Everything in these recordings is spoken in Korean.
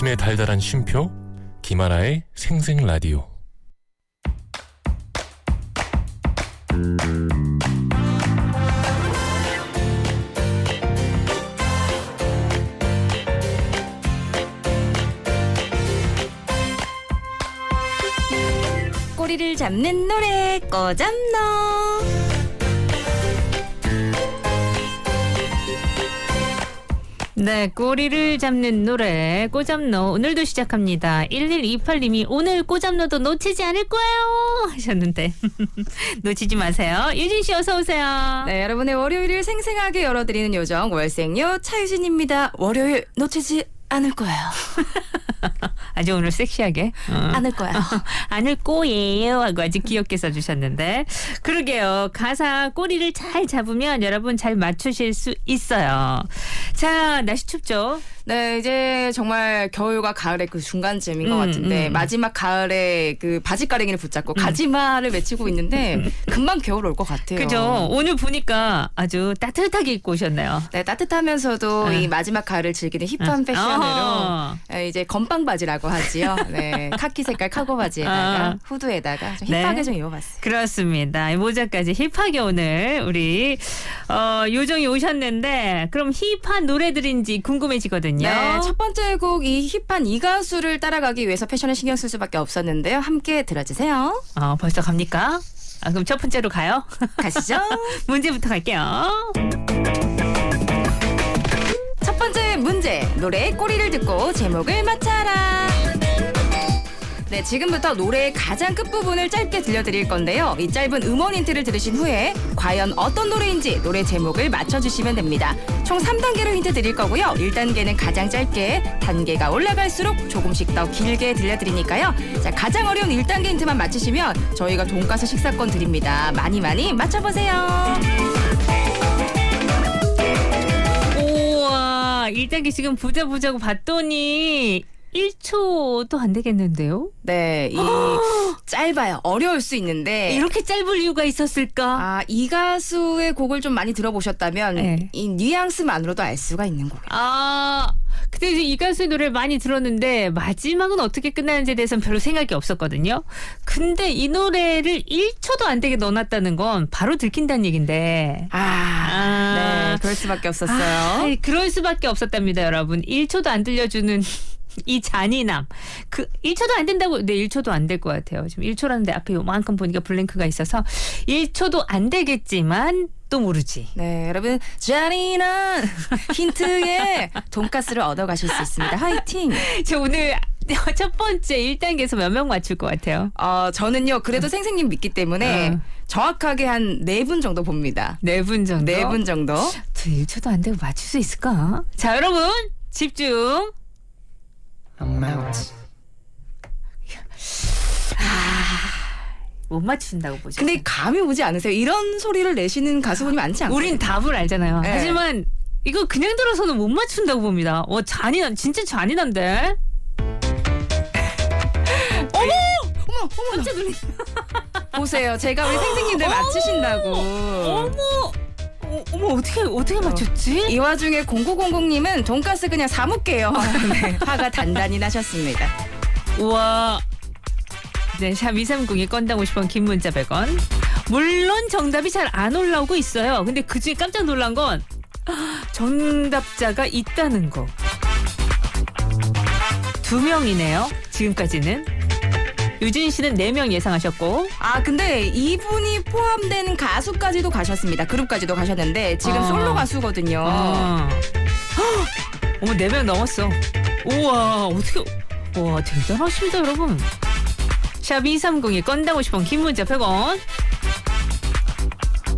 아침의 달달한 쉼표 김하나의 생생 라디오. 꼬리를 잡는 노래 꼬잡너 네, 꼬리를 잡는 노래 꼬잡노 오늘도 시작합니다. 1128님이 오늘 꼬잡노도 놓치지 않을 거예요 하셨는데 놓치지 마세요. 유진 씨 어서 오세요. 네 여러분의 월요일을 생생하게 열어드리는 요정 월생요 차유진입니다 월요일 놓치지 않을 거예요. 아주 오늘 섹시하게. 어. 않을 거야. 안을 꼬예요 하고 아주 귀엽게 써주셨는데. 그러게요. 가사 꼬리를 잘 잡으면 여러분 잘 맞추실 수 있어요. 자 날씨 춥죠 네 이제 정말 겨울과 가을의 그 중간쯤인 것 음, 같은데 음. 마지막 가을에 그 바지 가랭이를 붙잡고 가지마를 외치고 있는데 금방 겨울 올 것 같아요 그죠 오늘 보니까 아주 따뜻하게 입고 오셨네요 네 따뜻하면서도 아. 이 마지막 가을을 즐기는 힙한 패션으로 어허. 에, 이제 건빵 바지라고 하지요. 네, 카키 색깔 카고 바지에다가 아. 후드에다가 좀 네. 힙하게 좀 입어봤어요. 그렇습니다. 이 모자까지 힙하게 오늘 우리 어, 요정이 오셨는데 그럼 힙한 노래들인지 궁금해지거든요. 네, 첫 번째 곡 이 힙한 이 가수를 따라가기 위해서 패션에 신경 쓸 수밖에 없었는데요. 함께 들어주세요. 어, 벌써 갑니까? 아, 그럼 첫 번째로 가요. 가시죠. 문제부터 갈게요. 첫 번째 문제 노래의 꼬리를 듣고 제목을 맞춰라. 네, 지금부터 노래의 가장 끝부분을 짧게 들려드릴 건데요. 이 짧은 음원 힌트를 들으신 후에 과연 어떤 노래인지 노래 제목을 맞춰주시면 됩니다. 총 3단계로 힌트 드릴 거고요. 1단계는 가장 짧게, 단계가 올라갈수록 조금씩 더 길게 들려드리니까요. 자, 가장 어려운 1단계 힌트만 맞히시면 저희가 돈가스 식사권 드립니다. 많이 많이 맞춰보세요. 우와, 1단계 지금 보자 보자고 봤더니 1초도 안 되겠는데요? 네, 이 짧아요. 어려울 수 있는데 이렇게 짧을 이유가 있었을까? 아, 이 가수의 곡을 좀 많이 들어보셨다면 네. 이 뉘앙스만으로도 알 수가 있는 곡이에요. 아, 근데 이제 이 가수의 노래를 많이 들었는데 마지막은 어떻게 끝나는지에 대해서는 별로 생각이 없었거든요. 근데 이 노래를 1초도 안 되게 넣어놨다는 건 바로 들킨다는 얘긴데. 아, 아. 네, 그럴 수밖에 없었어요. 아, 그럴 수밖에 없었답니다, 여러분. 1초도 안 들려주는 이 잔인함. 그 1초도 안 된다고 네 1초도 안 될 것 같아요. 지금 1초라는데 앞에 요만큼 보니까 블랭크가 있어서 1초도 안 되겠지만 또 모르지. 네, 여러분 잔인한 힌트에 돈가스를 얻어가실 수 있습니다. 화이팅! 저 오늘 첫 번째 1단계에서 몇 명 맞출 것 같아요. 어, 저는요 그래도 생생님 믿기 때문에 어. 정확하게 한 네 분 정도 봅니다. 네 분 정도. 네 분 정도. 저 1초도 안 되고 맞출 수 있을까? 자, 여러분 집중. Amount. 못 맞춘다고 보죠. 근데 감이 오지 않으세요? 이런 소리를 내시는 가수분이 많지 않고. 우린 답을 알잖아요. 네. 하지만 이거 그냥 들어서는 못 맞춘다고 봅니다. 어 잔인한 진짜 잔인한데. 어머, 어머, 놀랐. 보세요. 제가 우리 생생님들 맞추신다고. 어머. 어, 어머 어떻게 어떻게 맞췄지? 이 와중에 0900님은 돈가스 그냥 사 먹게요. 네, 화가 단단히 나셨습니다. 우와. 네, 샵 230이 건당 50원 긴 문자 100원. 물론 정답이 잘 안 올라오고 있어요. 근데 그 중에 깜짝 놀란 건 정답자가 있다는 거. 두 명이네요. 지금까지는. 유진 씨는 네명 예상하셨고. 아 근데 이분이 포함된 가수까지도 가셨습니다. 그룹까지도 가셨는데 지금 어. 솔로 가수거든요. 어. 헉! 어머, 네명 넘었어. 우와, 어떻게, 와, 대단하십니다, 여러분. 샵 230이 건당 50원, 긴 문자 100원.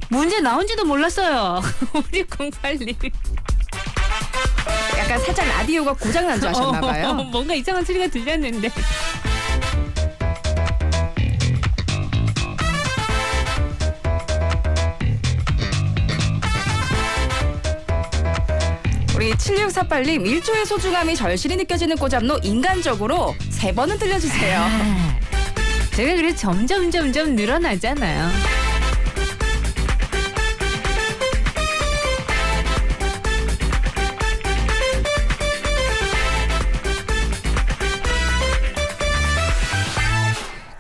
문제 나온지도 몰랐어요. 우리 08님. 약간 살짝 라디오가 고장난 줄 어, 아셨나봐요. 뭔가 이상한 소리가 들렸는데. 사팔님 1초의 소중함이 절실히 느껴지는 꼬잡노 인간적으로 3번은 들려주세요. 아. 제가 그래서 점점 점점 늘어나잖아요.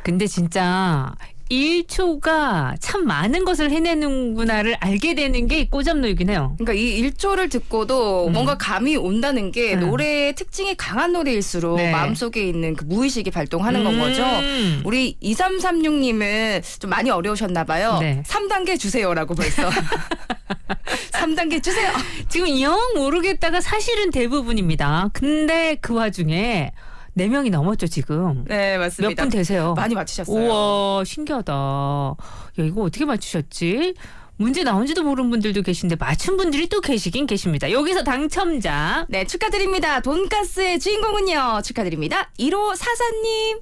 근데 진짜 1초가 참 많은 것을 해내는구나를 알게 되는 게 꼬잡노이긴 해요. 그러니까 이 1초를 듣고도 음. 뭔가 감이 온다는 게 음. 노래의 특징이 강한 노래일수록 네. 마음속에 있는 그 무의식이 발동하는 건 거죠. 음. 우리 2336님은 좀 많이 어려우셨나 봐요. 네. 3단계 주세요라고 벌써. 3단계 주세요. 지금 영 모르겠다가 사실은 대부분입니다. 근데 그 와중에 4명이 넘었죠, 지금. 네, 몇 맞습니다. 분 되세요? 많이 맞히셨어요. 우와, 신기하다. 야, 이거 어떻게 맞추셨지? 문제 나온지도 모르는 분들도 계신데 맞춘 분들이 또 계시긴 계십니다. 여기서 당첨자 네, 축하드립니다. 돈가스의 주인공은요. 축하드립니다. 1호 사사님.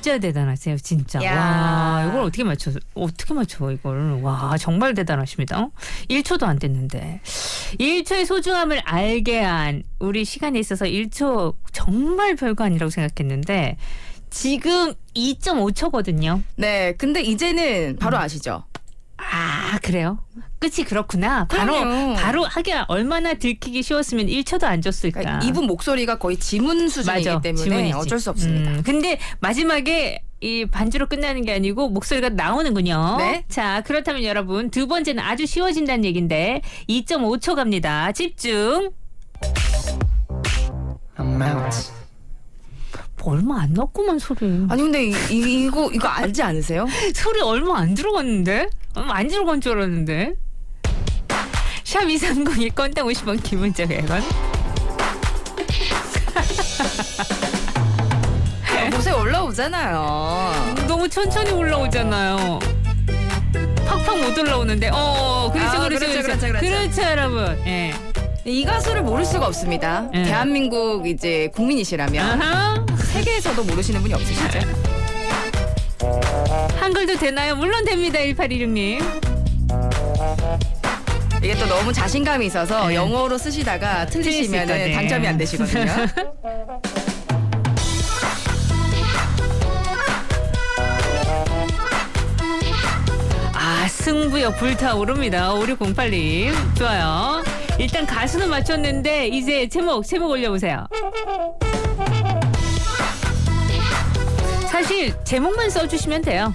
진짜 대단하세요, 진짜. 야. 와, 이걸 어떻게 맞춰? 어떻게 맞춰 이걸? 와, 정말 대단하십니다. 1초도 안 됐는데. 1초의 소중함을 알게 한 우리 시간에 있어서 1초 정말 별거 아니라고 생각했는데 지금 2.5초거든요. 네, 근데 이제는 바로 아시죠? 아, 그래요? 끝이 그렇구나. 바로 그럼요. 바로 하기야 얼마나 들키기 쉬웠으면 1초도 안 줬을까. 그러니까 이분 목소리가 거의 지문 수준이기 맞아. 때문에 지문이지. 어쩔 수 없습니다. 음, 근데 마지막에 이 반주로 끝나는 게 아니고 목소리가 나오는군요. 네. 자, 그렇다면 여러분 두 번째는 아주 쉬워진다는 얘긴데 2.5초 갑니다. 집중. amount, 뭐 얼마 안 넣었구만 소리. 아니 근데 이, 이, 이거 이거 알지 않으세요? 소리 얼마 안 들어갔는데? 얼마 안 들어간 줄 알았는데. 샵 230이 건당 50원 기본자 100원. 요새 올라오잖아요. 너무 천천히 올라오잖아요. 팍팍 못 올라오는데. 어, 그렇죠, 아, 그렇죠, 그렇죠, 그렇죠, 그렇죠, 그렇죠. 그렇죠, 여러분. 예. 이 가수를 모를 수가 없습니다. 네. 대한민국 이제 국민이시라면 아하. 세계에서도 모르시는 분이 없으시죠? 한글도 되나요? 물론 됩니다, 1816님. 이게 또 너무 자신감이 있어서 네. 영어로 쓰시다가 틀리시면 거네. 당첨이 안 되시거든요. 아, 승부욕 불타오릅니다. 5608님. 좋아요. 일단 가수는 맞췄는데, 이제 제목, 제목 올려보세요. 사실, 제목만 써주시면 돼요.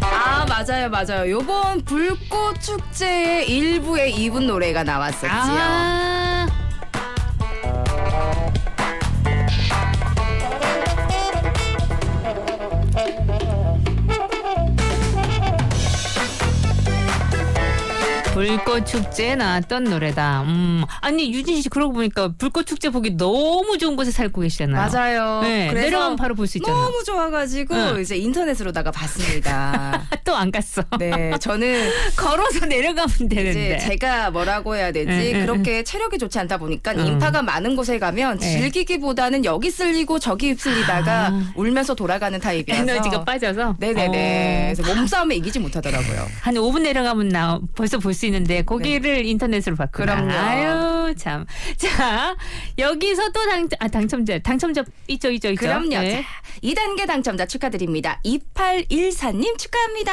아 맞아요 맞아요. 요번 불꽃 축제의 일부에 이분 노래가 나왔었지요. 아. 불꽃 축제에 나왔던 노래다. 음, 아니 유진 씨 그러고 보니까 불꽃 축제 보기 너무 좋은 곳에 살고 계시잖아요. 맞아요. 네, 그래서 내려가면 바로 볼 수 있잖아요. 너무 좋아가지고 응. 이제 인터넷으로다가 봤습니다. 또 안 갔어. 네, 저는 걸어서 내려가면 되는데. 이제 제가 뭐라고 해야 되지? 응, 응, 그렇게 체력이 좋지 않다 보니까 응. 인파가 많은 곳에 가면 네. 즐기기보다는 여기 쓸리고 저기 쓸리다가 아. 울면서 돌아가는 타입이라서 에너지가 빠져서. 네네네. 어. 그래서 몸싸움에 이기지 못하더라고요. 한 5분 내려가면 나 벌써 볼 수 있는데 거기를 인터넷으로 봤구나. 네. 그럼요. 아유 참. 자 여기서 또 당, 아, 당첨자 당첨자 있죠 있죠 있죠. 그럼요. 네. 자, 2단계 당첨자 축하드립니다. 2814님 축하합니다.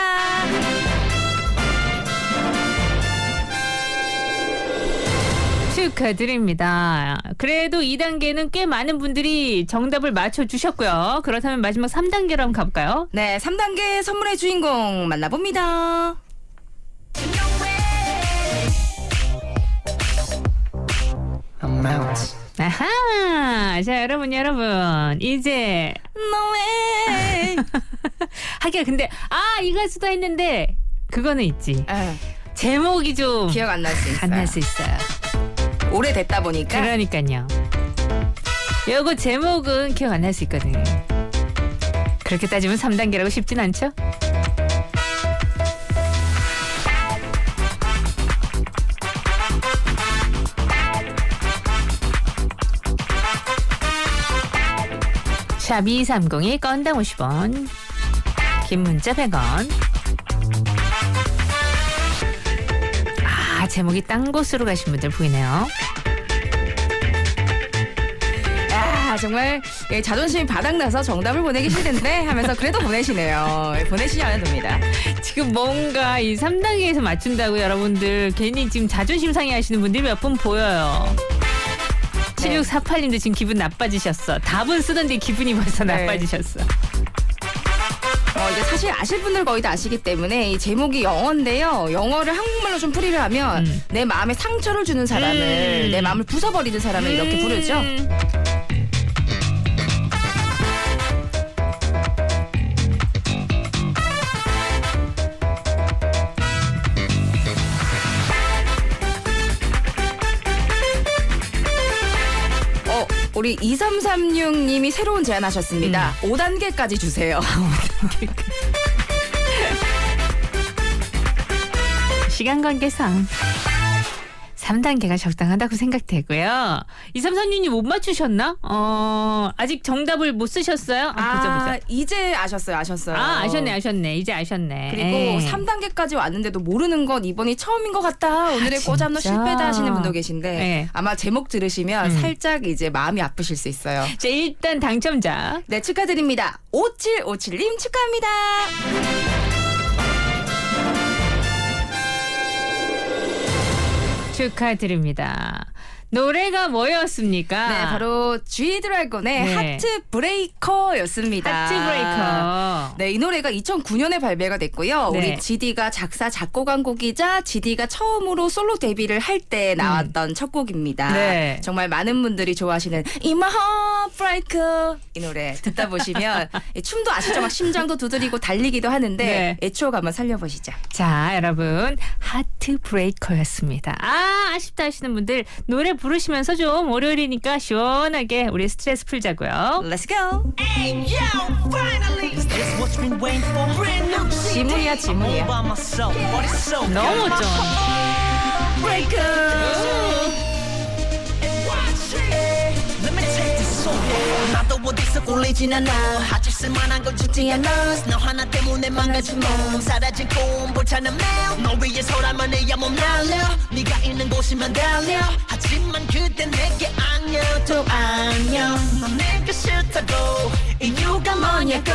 축하드립니다. 그래도 2단계는 꽤 많은 분들이 정답을 맞춰주셨고요. 그렇다면 마지막 3단계로 한번 가볼까요? 네, 3단계 선물의 주인공 만나봅니다. Amount, 아하! 자, 여러분, 여러분. 이제, 너의 하기야, 근데, 아, 이 가수다 했는데, 그거는 있지. 아, 제목이 좀. 기억 안 날 수 있어요. 안 날 수 있어요. 오래됐다 보니까 그러니까요. 요거 제목은 기억 안 날 수 있거든요. 그렇게 따지면 3단계라고 쉽진 않죠? 샵 230이 건당 50원 긴 문자 100원 아 제목이 딴 곳으로 가신 분들 보이네요 아, 아 정말 예, 자존심이 바닥나서 정답을 보내기 싫은데 하면서 그래도 보내시네요. 예, 보내시면 됩니다. 지금 뭔가 이 3단계에서 맞춘다고 여러분들 괜히 지금 자존심 상해하시는 분들이 몇분 보여요. 네. 7648님도 지금 기분 나빠지셨어. 답은 쓰던데 기분이 벌써 네. 나빠지셨어. 어, 이제 사실 아실 분들 거의 다 아시기 때문에 이 제목이 영어인데요. 영어를 한국말로 좀 풀이를 하면 음. 내 마음에 상처를 주는 사람을 음. 내 마음을 부숴버리는 사람을 이렇게 부르죠. 우리 2336님이 새로운 제안하셨습니다. 5단계까지 주세요. 시간 관계상 3단계가 적당하다고 생각되고요. 2336님 못 맞추셨나? 어, 아직 정답을 못 쓰셨어요? 아, 보자, 보자. 아, 이제 아셨어요, 아셨어요. 아, 아셨네, 아셨네. 이제 아셨네. 그리고 에이. 3단계까지 왔는데도 모르는 건 이번이 처음인 것 같다. 오늘의 진짜? 꼬잡노 실패다 하시는 분도 계신데 네. 아마 제목 들으시면 음. 살짝 이제 마음이 아프실 수 있어요. 자, 일단 당첨자. 네, 축하드립니다. 5757님 축하합니다. 축하드립니다. 노래가 뭐였습니까? 네, 바로 G 드래곤의 네. 하트 브레이커였습니다. 하트 브레이커. 네, 이 노래가 2009년에 발매가 됐고요. 네. 우리 GD가 작사 작곡한 곡이자 GD가 처음으로 솔로 데뷔를 할 때 나왔던 첫 곡입니다. 음. 네. 정말 많은 분들이 좋아하시는 Heart Breaker 이 노래 듣다 보시면 이 춤도 아시죠? 막 심장도 두드리고 달리기도 하는데 네. 애추억 한번 살려보시죠. 자, 여러분. 하트 브레이커였습니다. 아, 아쉽다 하시는 분들 노래 부르시면서 좀 월요일이니까 시원하게 우리 스트레스 풀자고요. Let's go. 지문이야, 지문이야. All by myself, but it's so 너무 나도 어디서 꿀리진 않아. 아직 쓸만한 걸 주지 않아. 너 하나 때문에 망가진 몸. 사라진 꿈 불타는 매일 너 위해서라면 내야몸 날려. 네가 있는 곳이면 달려. 하지만 그때 내게 안녕 또 안녕. 넌 내가 싫다고. 이유가 뭐냐고.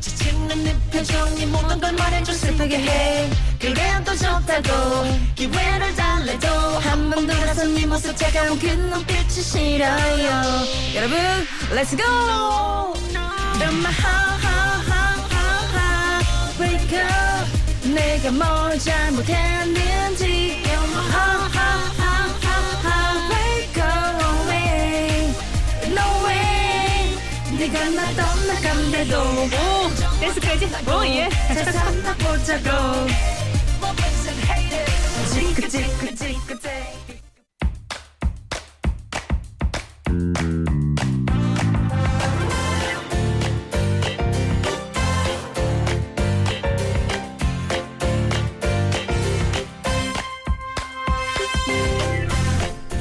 지치는 네 표정이 모든 걸 말해줘 슬프게 해. 그래도 좋다고. 기회를 달래도 한번 돌아서 네 모습 차가운 그 눈빛이 싫어요. 여러분, Let's go. You're my heart, heart, heart, heart, heart breaker. 내가 뭘 잘못했는지 You're my heart, heart, heart, heart, heart breaker away No way 네가 나 떠나간대도 오, 댄스까지? 오, 예. 잘 살아보자고. 지그지그지그지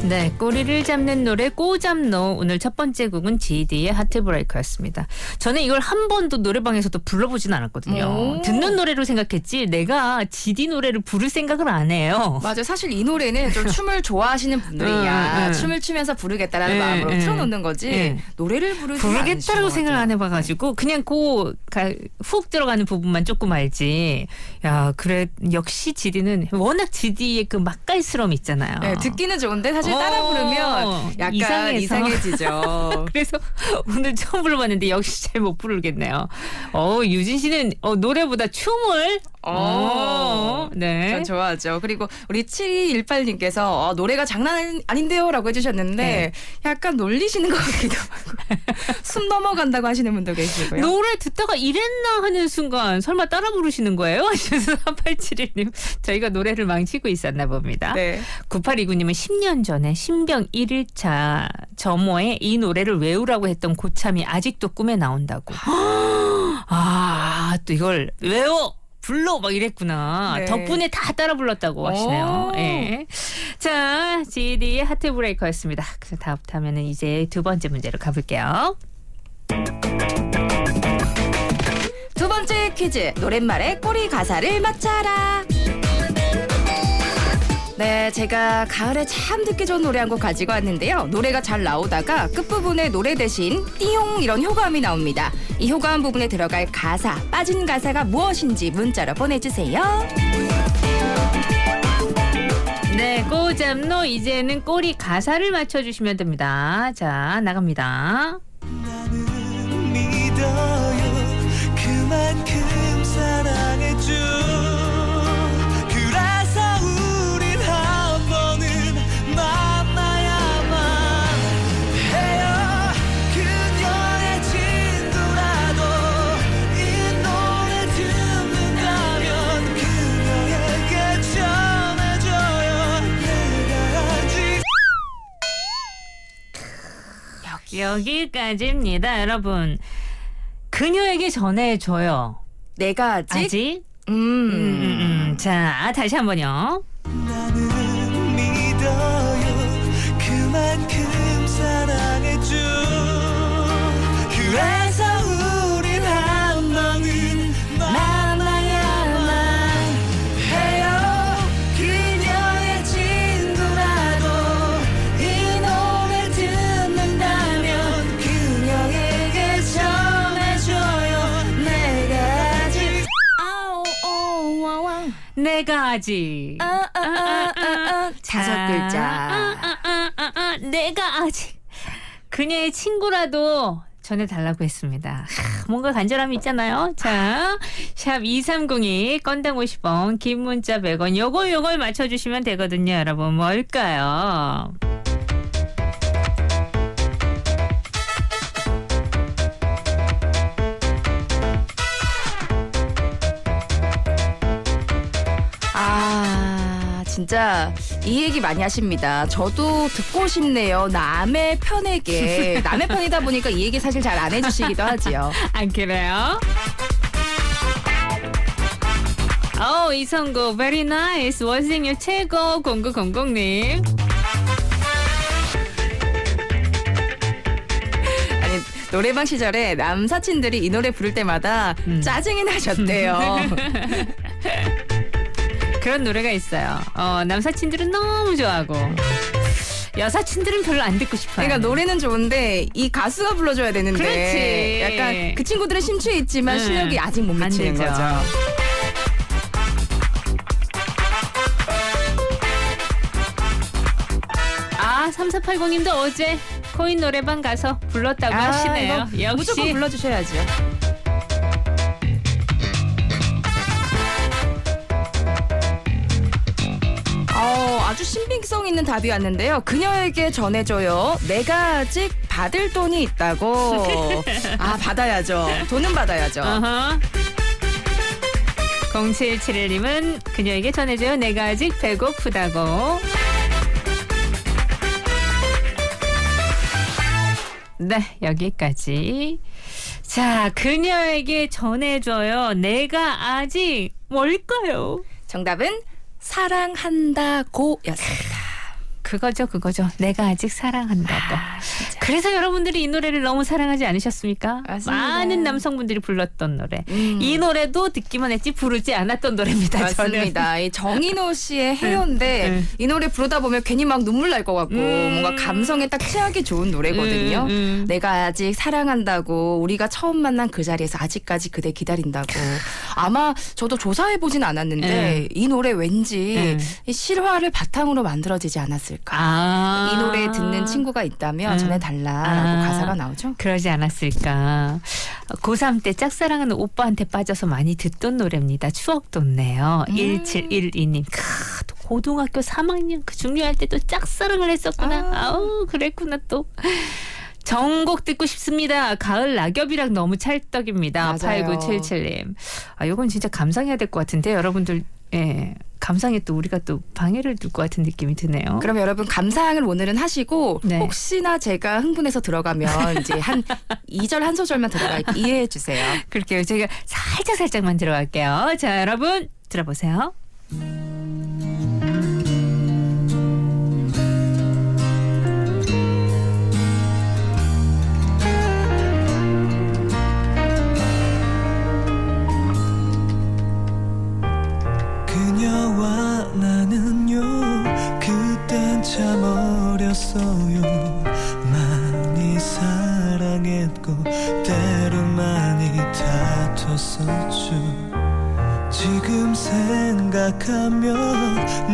네, 꼬리를 잡는 노래 꼬잡노 오늘 첫 번째 곡은 GD의 하트브레이커였습니다. 저는 이걸 한 번도 노래방에서도 불러보진 않았거든요. 오. 듣는 노래로 생각했지 내가 GD 노래를 부를 생각을 안 해요. 맞아요. 사실 이 노래는 좀 춤을 좋아하시는 분들이야 응, 응. 춤을 추면서 부르겠다라는 응, 마음으로 응. 틀어놓는 거지 응. 노래를 부르지 부르겠다라고 생각을 안 해봐가지고 그냥 그훅 들어가는 부분만 조금 알지. 야 그래 역시 GD는 워낙 GD의 그 맛깔스러움 있잖아요. 네, 듣기는 좋은데 사실 따라 어, 부르면 약간 이상해서. 이상해지죠. 그래서 오늘 처음 불러봤는데 역시 잘 못 부르겠네요. 어 유진 씨는 어, 노래보다 춤을 어, 네. 전 좋아하죠. 그리고 우리 7218님께서 어, 노래가 장난 아닌데요? 라고 해주셨는데 네. 약간 놀리시는 것 같기도 하고 숨 넘어간다고 하시는 분도 계시고요. 노래 듣다가 이랬나 하는 순간 설마 따라 부르시는 거예요? 하셔서 3871님 저희가 노래를 망치고 있었나 봅니다. 네. 9829님은 10년 전에 신병 1일차 점호에 이 노래를 외우라고 했던 고참이 아직도 꿈에 나온다고. 아, 또 이걸 외워! 불러! 막 이랬구나. 네. 덕분에 다 따라 불렀다고 하시네요. 오. 예. 자, GD의 하트 브레이커였습니다. 그래서 다음부터는 이제 두 번째 문제로 가볼게요. 두 번째 퀴즈 노랫말의 꼬리 가사를 맞춰라. 네, 제가 가을에 참 듣기 좋은 노래 한 곡 가지고 왔는데요. 노래가 잘 나오다가 끝부분에 노래 대신 띠용 이런 효과음이 나옵니다. 이 효과음 부분에 들어갈 가사, 빠진 가사가 무엇인지 문자로 보내주세요. 네, 꼬잡노 이제는 꼬리 가사를 맞춰주시면 됩니다. 자, 나갑니다. 여기까지입니다, 여러분. 그녀에게 전해줘요. 내가 아직, 아직? 음, 음, 음, 음. 자, 다시 한 번요. 내가 아직. 아, 아, 아, 아, 아, 다섯 아, 글자. 아, 아, 아, 아, 내가 아직 그녀의 친구라도 전해달라고 했습니다. 하, 뭔가 간절함이 있잖아요. 자, 샵 2302, 건당 50원, 긴 문자 100원, 요걸 요걸 맞춰주시면 되거든요. 여러분, 뭘까요? 진짜 이 얘기 많이 하십니다. 저도 듣고 싶네요. 남의 편에게. 남의 편이다 보니까 이 얘기 사실 잘 안 해주시기도 하지요. 안 그래요? 어 이성구 very nice 원생유 최고 0900님 아니, 노래방 시절에 남사친들이 이 노래 부를 때마다 음. 짜증이 나셨대요. 그런 노래가 있어요 어 남사친들은 너무 좋아하고 여사친들은 별로 안 듣고 싶어요 그러니까 노래는 좋은데 이 가수가 불러줘야 되는데 그렇지. 약간 그 친구들은 심취해 있지만 응. 실력이 아직 못안 미치는. 거죠. 아 3480님도 어제 코인 노래방 가서 불렀다고 하시네요 이거 역시 무조건 불러주셔야죠. 신빙성 있는 답이 왔는데요. 그녀에게 전해줘요. 내가 아직 받을 돈이 있다고. 아, 받아야죠. 돈은 받아야죠. 어허. 0771님은 그녀에게 전해줘요. 내가 아직 배고프다고. 네, 여기까지. 자, 그녀에게 전해줘요. 내가 아직 뭘까요? 정답은 사랑한다고였습니다. 그거죠, 그거죠. 내가 아직 사랑한다고. 그래서 여러분들이 이 노래를 너무 사랑하지 않으셨습니까? 맞습니다. 많은 남성분들이 불렀던 노래. 음. 이 노래도 듣기만 했지 부르지 않았던 노래입니다. 맞습니다. 이 정인호 씨의 해요인데 네. 이 노래 부르다 보면 괜히 막 눈물 날 것 같고 음. 뭔가 감성에 딱 취하기 좋은 노래거든요. 음, 음. 내가 아직 사랑한다고 우리가 처음 만난 그 자리에서 아직까지 그대 기다린다고 아마 저도 조사해 보진 않았는데 네. 이 노래 왠지 실화를 바탕으로 만들어지지 않았을까. 아. 이 노래 듣는 친구가 있다면 음. 전해달라라고 아. 가사가 나오죠. 그러지 않았을까. 고3 때 짝사랑하는 오빠한테 빠져서 많이 듣던 노래입니다. 추억 돋네요. 음. 1712님. 크, 또 고등학교 3학년 그 중요할 때 또 짝사랑을 했었구나. 아. 아우, 그랬구나 또. 정곡 듣고 싶습니다. 가을 낙엽이랑 너무 찰떡입니다. 맞아요. 8977님. 아, 요건 진짜 감상해야 될 것 같은데 여러분들 예. 감상에 또 우리가 또 방해를 둘 것 같은 느낌이 드네요. 그럼 여러분 감상을 오늘은 하시고 네. 혹시나 제가 흥분해서 들어가면 이제 한 2절 한 소절만 들어갈게 이해해 주세요. 그렇게요. 제가 살짝 살짝만 들어갈게요. 자, 여러분 들어보세요. 어렸어요. 많이 사랑했고 때론 많이 다퉜었죠. 지금 생각하면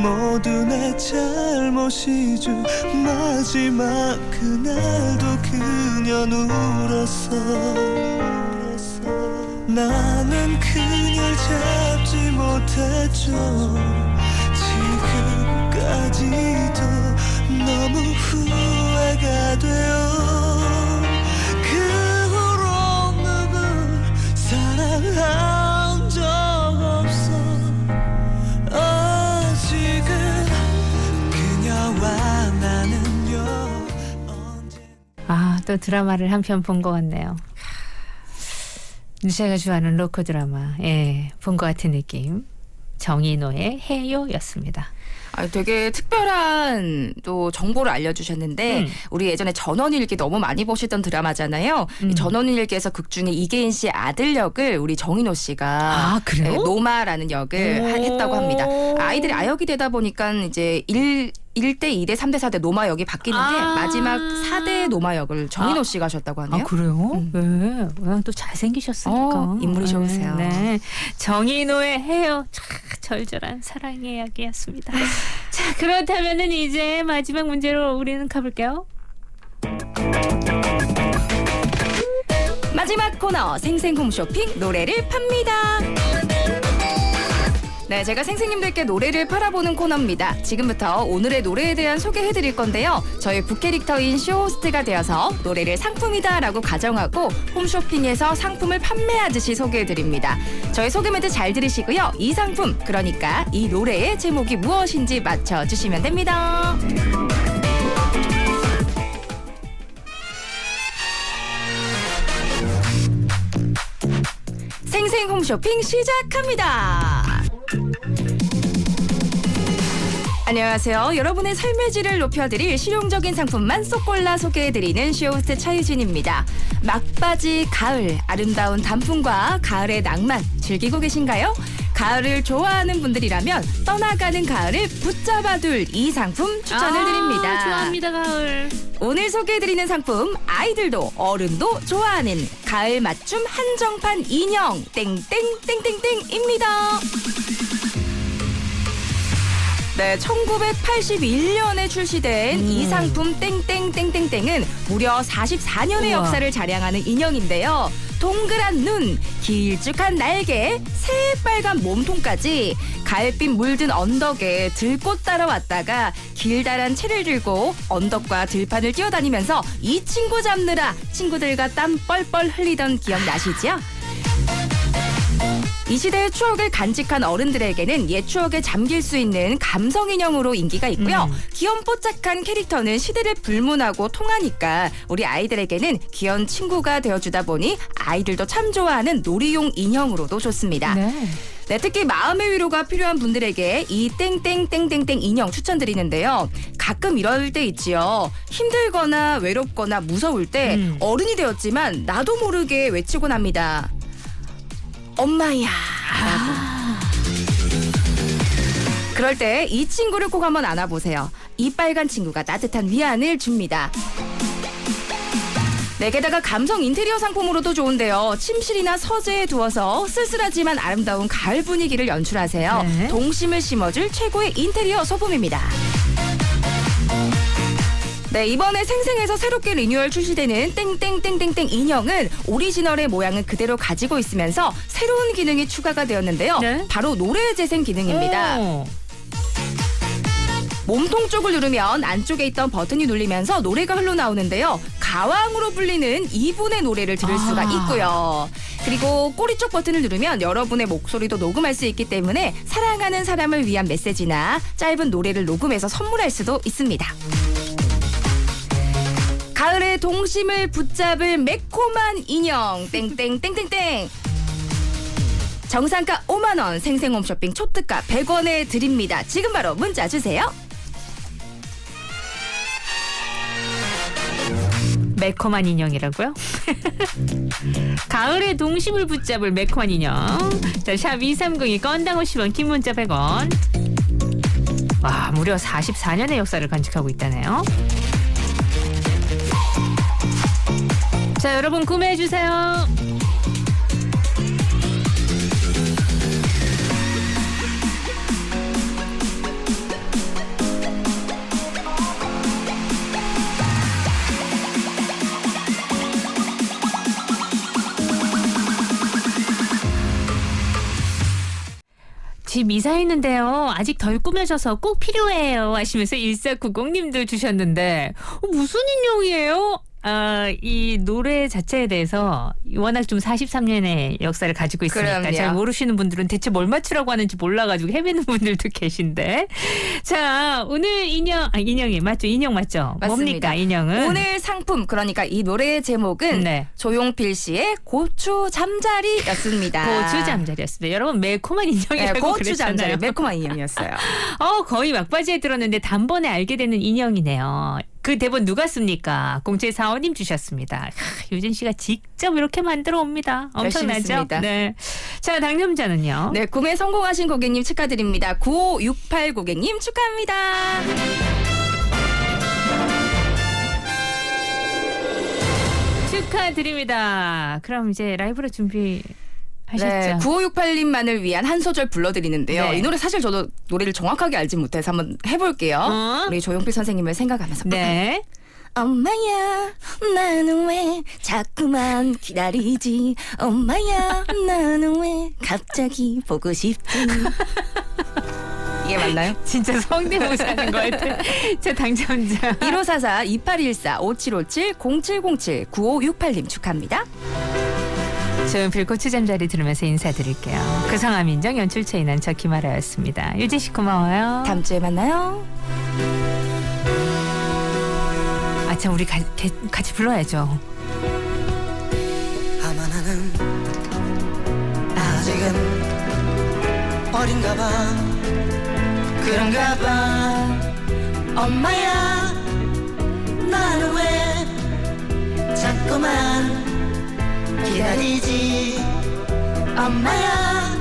모두 내 잘못이죠. 마지막 그날도 그녀 울었어. 나는 그녀를 잡지 못했죠. 지금까지도 너무 후회가 돼요 그 아, 또 드라마를 한 편 본 것 같네요. 제가 좋아하는 로코 드라마, 예, 본 것 같은 느낌. 정인호의 해요였습니다. 아, 되게 특별한 또 정보를 알려주셨는데 음. 우리 예전에 전원일기 너무 많이 보시던 드라마잖아요. 음. 이 전원일기에서 극 중에 이계인 씨의 아들 역을 우리 정인호 씨가 아, 그래요? 네, 노마라는 역을 하- 오. 했다고 합니다. 아이들이 아역이 되다 보니까 이제 1 1대 2대 3대 4대 노마 역이 바뀌는데 아. 마지막 4대 노마 역을 정인호 아. 씨가 하셨다고 하네요. 아 그래요? 음. 네. 아, 또 잘생기셨으니까 어, 인물이 좋으세요. 네. 정인호의 해요. 참 절절한 사랑의 이야기였습니다. 자 그렇다면은 이제 마지막 문제로 우리는 가볼게요. 마지막 코너 생생 홈쇼핑 노래를 팝니다. 네, 제가 생생님들께 노래를 팔아보는 코너입니다. 지금부터 오늘의 노래에 대한 소개해드릴 건데요. 저희 북캐릭터인 쇼호스트가 되어서 노래를 상품이다라고 가정하고 홈쇼핑에서 상품을 판매하듯이 소개해드립니다. 저희 소개 멘트 잘 들으시고요. 이 상품, 그러니까 이 노래의 제목이 무엇인지 맞춰주시면 됩니다. 생생 홈쇼핑 시작합니다. 안녕하세요. 여러분의 삶의 질을 높여드릴 실용적인 상품만 쏙 골라 소개해드리는 쇼호스트 차유진입니다. 막바지 가을, 아름다운 단풍과 가을의 낭만 즐기고 계신가요? 가을을 좋아하는 분들이라면 떠나가는 가을을 붙잡아둘 이 상품 추천을 아, 드립니다. 좋아합니다 가을. 오늘 소개해드리는 상품 아이들도 어른도 좋아하는 가을 맞춤 한정판 인형 땡땡땡땡땡입니다. 네, 1981년에 출시된 이 상품 땡땡땡땡땡은 무려 44년의 우와. 역사를 자랑하는 인형인데요. 동그란 눈, 길쭉한 날개, 새빨간 몸통까지 가을빛 물든 언덕에 들꽃 따라왔다가 길다란 채를 들고 언덕과 들판을 뛰어다니면서 이 친구 잡느라 친구들과 땀 뻘뻘 흘리던 기억 나시죠? 이 시대의 추억을 간직한 어른들에게는 옛 추억에 잠길 수 있는 감성 인형으로 인기가 있고요. 귀염뽀짝한 캐릭터는 시대를 불문하고 통하니까 우리 아이들에게는 귀여운 친구가 되어주다 보니 아이들도 참 좋아하는 놀이용 인형으로도 좋습니다. 네. 네, 특히 마음의 위로가 필요한 분들에게 이 땡땡땡땡땡 인형 추천드리는데요. 가끔 이럴 때 있지요. 힘들거나 외롭거나 무서울 때 음. 어른이 되었지만 나도 모르게 외치곤 합니다. 엄마야. 그럴 때 이 친구를 꼭 한번 안아보세요. 이 빨간 친구가 따뜻한 위안을 줍니다. 네, 게다가 감성 인테리어 상품으로도 좋은데요. 침실이나 서재에 두어서 쓸쓸하지만 아름다운 가을 분위기를 연출하세요. 네. 동심을 심어줄 최고의 인테리어 소품입니다. 네, 이번에 생생에서 새롭게 리뉴얼 출시되는 땡땡땡땡땡 인형은 오리지널의 모양은 그대로 가지고 있으면서 새로운 기능이 추가가 되었는데요. 네. 바로 노래 재생 기능입니다. 오. 몸통 쪽을 누르면 안쪽에 있던 버튼이 눌리면서 노래가 흘러나오는데요. 가왕으로 불리는 이분의 노래를 들을 수가 아. 있고요. 그리고 꼬리 쪽 버튼을 누르면 여러분의 목소리도 녹음할 수 있기 때문에 사랑하는 사람을 위한 메시지나 짧은 노래를 녹음해서 선물할 수도 있습니다. 가을의 동심을 붙잡을 매콤한 인형 땡땡땡땡땡 정상가 5만 원 생생홈 쇼핑 초특가 100원에 드립니다. 지금 바로 문자 주세요. 매콤한 인형이라고요? 가을의 동심을 붙잡을 매콤한 인형. 자, 샵 2302 건당 50원, 긴 문자 100원. 와, 무려 44년의 역사를 간직하고 있다네요. 자, 여러분 구매해 주세요. 집 이사했는데요. 아직 덜 꾸며져서 꼭 필요해요. 하시면서 1490님도 주셨는데 어, 무슨 인형이에요? 아, 이 노래 자체에 대해서 워낙 좀 43년의 역사를 가지고 있으니까 그럼요. 잘 모르시는 분들은 대체 뭘 맞추라고 하는지 몰라가지고 헤매는 분들도 계신데. 자, 오늘 인형, 아, 인형이 맞죠? 인형 맞죠? 맞습니다. 뭡니까, 인형은? 오늘 상품 그러니까 이 노래의 제목은 네. 조용필 씨의 고추 잠자리였습니다. 고추 잠자리였습니다. 여러분 매콤한 네, 인형이라고 고추 그랬잖아요. 잠자리 매콤한 인형이었어요. 어, 거의 막바지에 들었는데 단번에 알게 되는 인형이네요. 그 대본 누가 씁니까? 공채 사원님 주셨습니다. 하, 유진 씨가 직접 이렇게 만들어 옵니다. 엄청나죠? 네. 자, 당첨자는요? 네, 구매 성공하신 고객님 축하드립니다. 9568 고객님 축하합니다. 축하드립니다. 그럼 이제 라이브로 준비 하셨죠? 네, 9568님만을 위한 한 소절 불러드리는데요. 네. 이 노래 사실 저도 노래를 정확하게 알지 못해서 한번 해볼게요. 어? 우리 조용필 선생님을 생각하면서. 네. 엄마야, 나는 왜 자꾸만 기다리지? 엄마야, 나는 왜 갑자기 보고 싶지? 이게 맞나요? 진짜 성대모사 하는 것 같아. 자, 당첨자. 1544 2814 5757 0707 9568님 축하합니다. 조용필 고추 잠자리 들으면서 인사드릴게요. 그 성함 인정 연출 체인한 저 김아라였습니다. 유진 씨 고마워요. 다음 주에 만나요. 아, 참 우리 가, 개- 같이 불러야죠. 아마 나는 아직은 어린가 봐 그런가 봐 엄마야 나는 왜 자꾸만 기다리지. 엄마야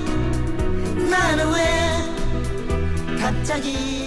나는 왜 갑자기